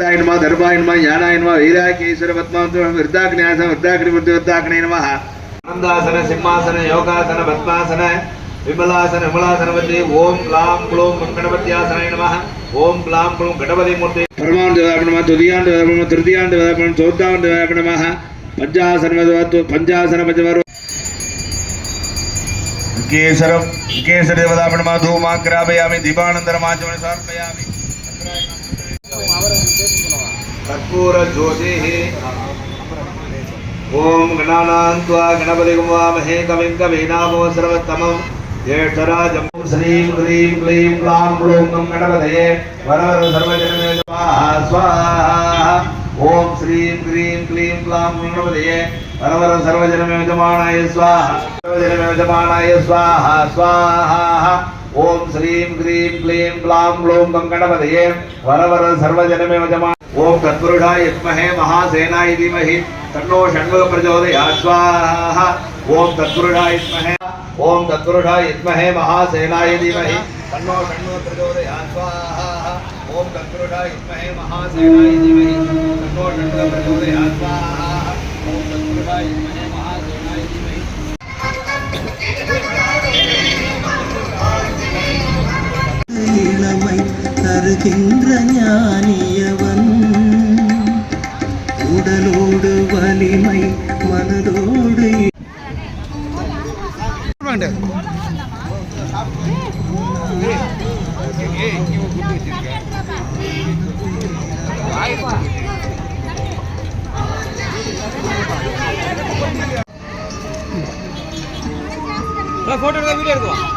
ായന്മാ ധർമായന്മാ ജ്ഞാനായന്മാ വൈരാഗ്യേശ്വര പത്മാന്തം വൃദ്ധാഗ്നാസ വൃദ്ധാഗ്നി വൃദ്ധവൃദ്ധാഗ്നേ നമ ആനന്ദാസന സിംഹാസന യോഗാസന പത്മാസന വിമലാസന വിമലാസനപതി ഓം ക്ലാം ക്ലോം ഗണപത്യാസനായ നമ ഓം ക്ലാം ക്ലോം ഗണപതി മൂർത്തി പരമാന്തവാപണമ ദ്വിതീയാന്തവാപണമ തൃതീയാന്തവാപണം ചൗദ്ധാന്തവാപണമ പഞ്ചാസനമത്വ പഞ്ചാസനപതിവർ കേസരം കേസരദേവതാപണമാ ധൂമാഗ്രാപയാമി ദീപാനന്തരമാചമന സമർപ്പയാമി कर्पूरज्योतिः ॐ गणानान्त्वा गणपतिं वामहे कविं कवीनामो सर्वोत्तमं। ज्येष्ठराजं श्रीं ह्रीं क्लीं क्लां क्लूं गणपतये वरवर सर्वजनमे स्वाहा स्वाहा। ॐ श्रीं ह्रीं क्लीं क्लां गणपतये वरवर सर्वजनमे स्वाहा। सर्वजनमे स्वाहा। स्वाहा। ॐ श्रीं ह्रीं क्लीं क्लां क्लूं गणपतये वरवर सर्वजनमे ॐ तत्पुरुषाय विद्महे महासेनाय धीमहि तन्नो षण्मुख प्रचोदयात् स्वाहा ॐ तत्पुरुषाय विद्महे ॐ तत्पुरुषाय विद्महे महासेनाय धीमहि तन्नो षण्मुख प्रचोदयात् स्वाहा ॐ तत्पुरुषाय विद्महे महासेनाय धीमहि तन्नो षण्मुख प्रचोदयात् स्वाहा ॐ तत्पुरुषाय विद्महे महासेनाय धीमहि இளமை தருகின்ற ஞானியவன் மனதோடு. போட்டோ வீடியோ எடுக்கலாம்.